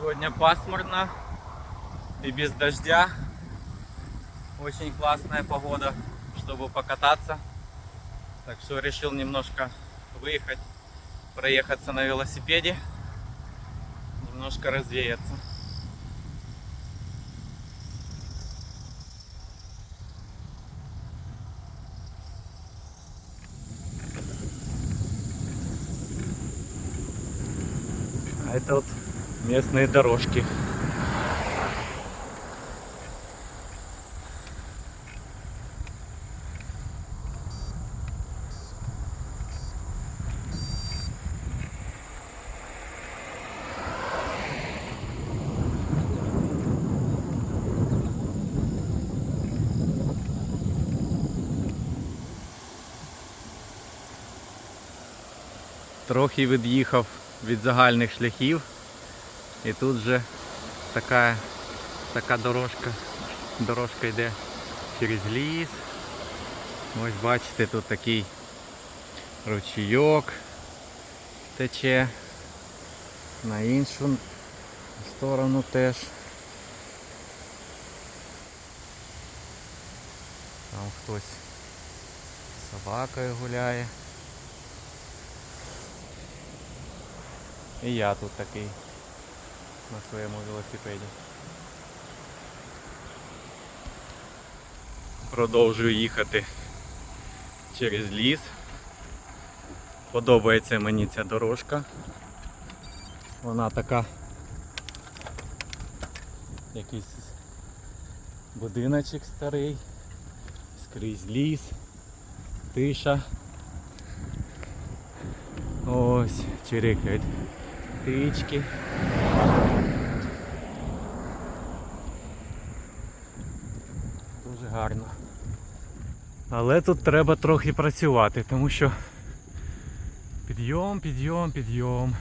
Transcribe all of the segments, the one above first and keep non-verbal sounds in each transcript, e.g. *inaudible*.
Сегодня пасмурно и без дождя. Очень классная погода, чтобы покататься. Так что решил немножко выехать, проехаться на велосипеде, немножко развеяться. А это вот местные дорожки. Трохи від'їхав від загальних шляхів. І тут же така, така дорожка. Дорожка йде через ліс. Ось бачите, тут такий ручійок тече. На іншу сторону теж. Там хтось з собакою гуляє. І я тут такий на своєму велосипеді. Продовжую їхати через ліс. Подобається мені ця дорожка. Вона така якийсь будиночок старий, скрізь ліс, тиша. Ось чирикають птички. Дуже гарно. Але тут треба трохи працювати, тому що підйом, підйом, підйом.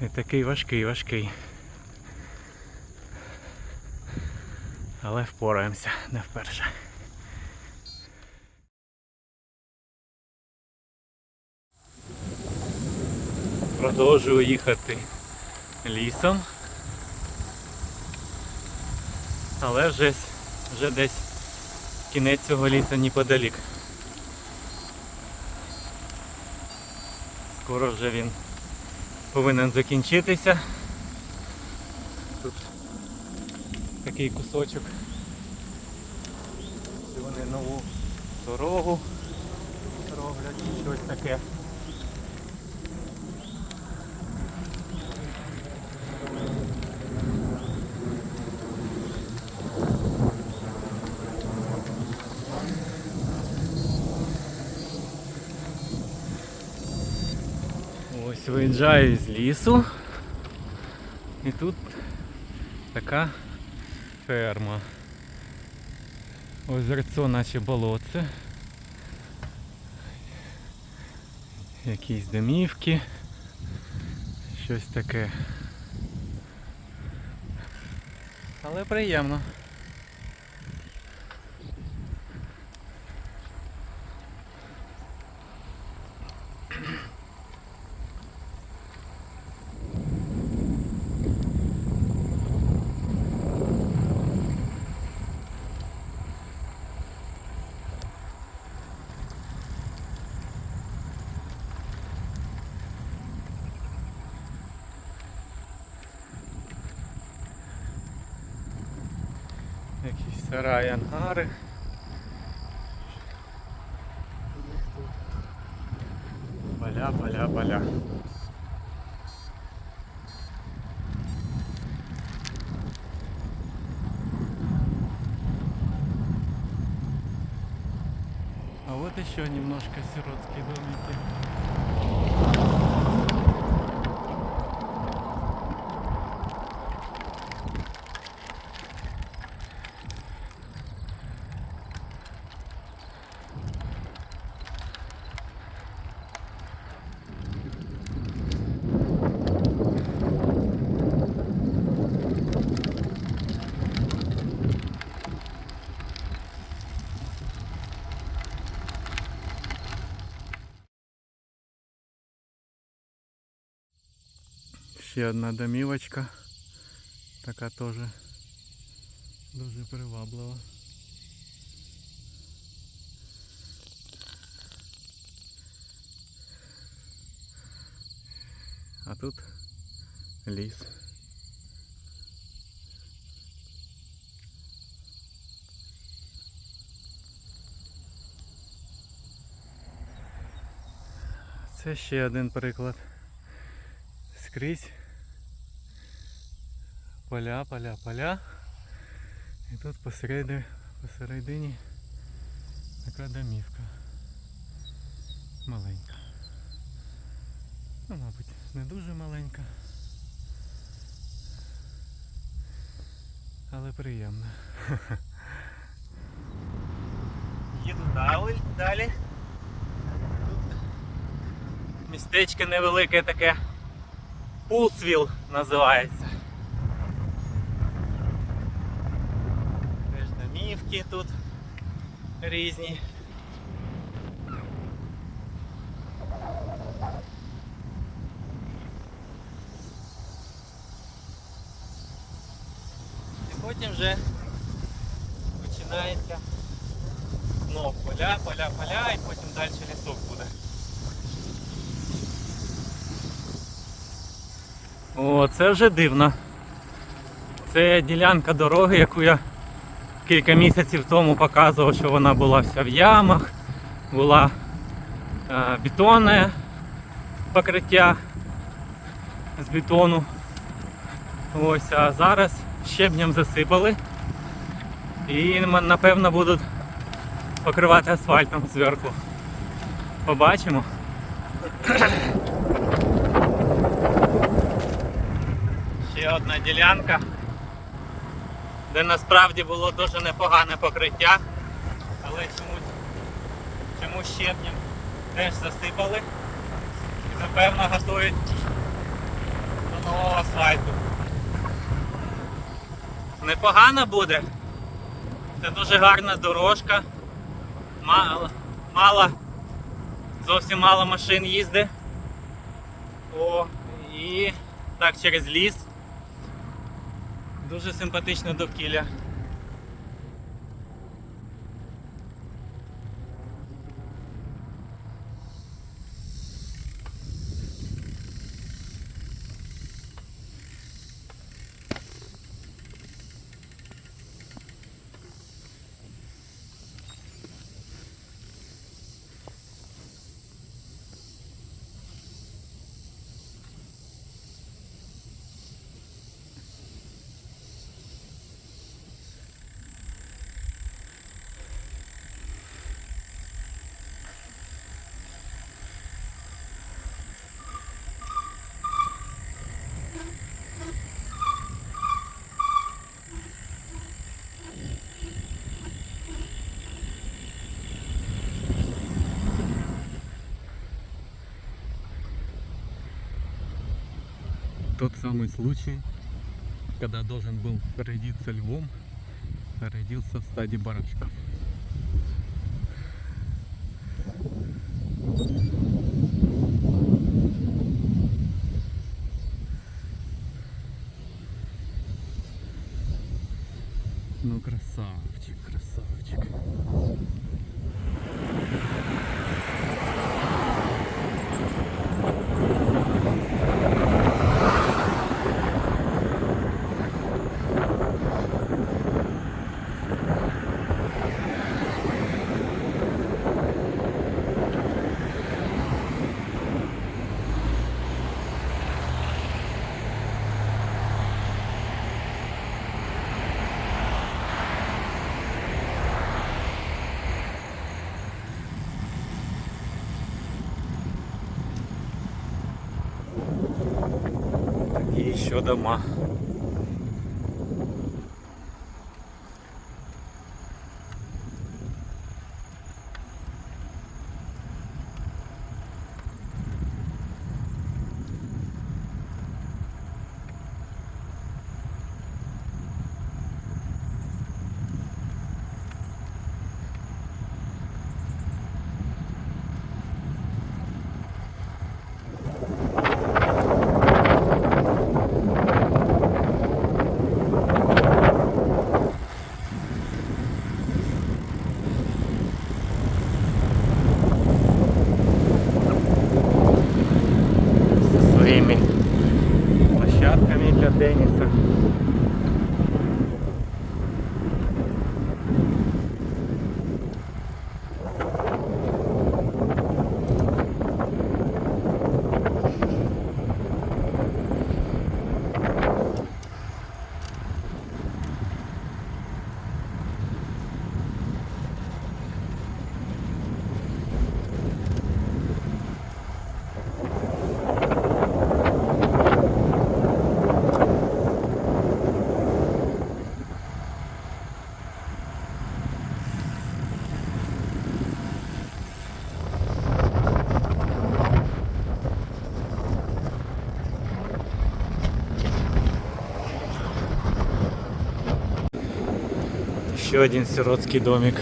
І такий важкий, важкий. Але впораємося не вперше. Продовжую їхати лісом. Але вже, вже десь кінець цього лісу неподалік. Скоро вже він повинен закінчитися. Тут такий кусочок. Вони нову дорогу роблять, щось таке. Ось виїжджаю з лісу. І тут така ферма. Озерцо наче болотце. Якісь домівки. Щось таке. Але приємно. Якісь сараї ангари. Поля, поля, поля. А вот еще немножко сиротские домики. Ще одна домівочка. Така теж дуже приваблива. А тут ліс. Це ще один приклад. Скрізь поля, поля, поля. І тут посереди, посередині така домівка. Маленька. Ну, мабуть, не дуже маленька. Але приємна. *laughs* Їду далі. далі. Тут містечко невелике таке. Пулсвіл називається. Теж домівки тут різні. І потім вже починається знов поля, поля, поля і потім далі лісок буде. О, це вже дивно. Це ділянка дороги, яку я кілька місяців тому показував, що вона була вся в ямах, була е, бетонне покриття з бетону. Ось, а зараз щебнем засипали і напевно будуть покривати асфальтом зверху. Побачимо. Ще одна ділянка, де насправді було дуже непогане покриття, але чомусь, чомусь щебнем теж засипали і напевно готують до нового асфальту. Непогано буде. Це дуже гарна дорожка. Мало, мало зовсім мало машин їздить. О, і так через ліс. Дуже симпатичне довкілля. Тот самый случай, когда должен был родиться львом, родился в стаде барашков. şu adama Ще один сиротський домик.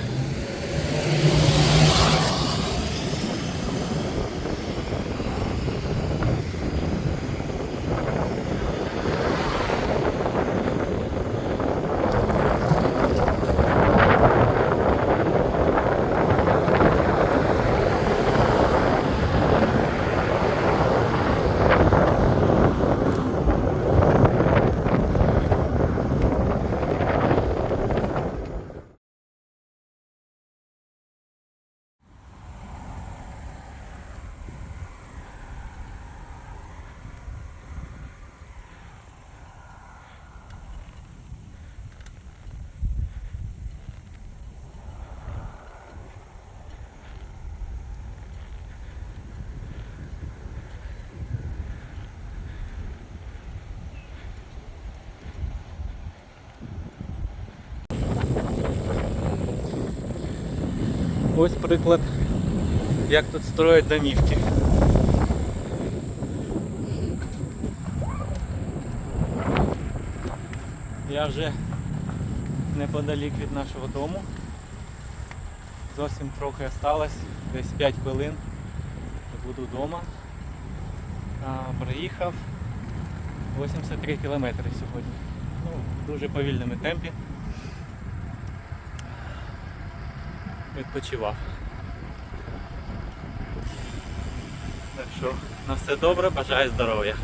Ось приклад, як тут строять домівки. Я вже неподалік від нашого дому. Зовсім трохи осталось, десь 5 хвилин буду вдома. А, проїхав 83 кілометри сьогодні. Ну, дуже повільному темпі. Відпочивав. Так що на все добре, бажаю здоров'я.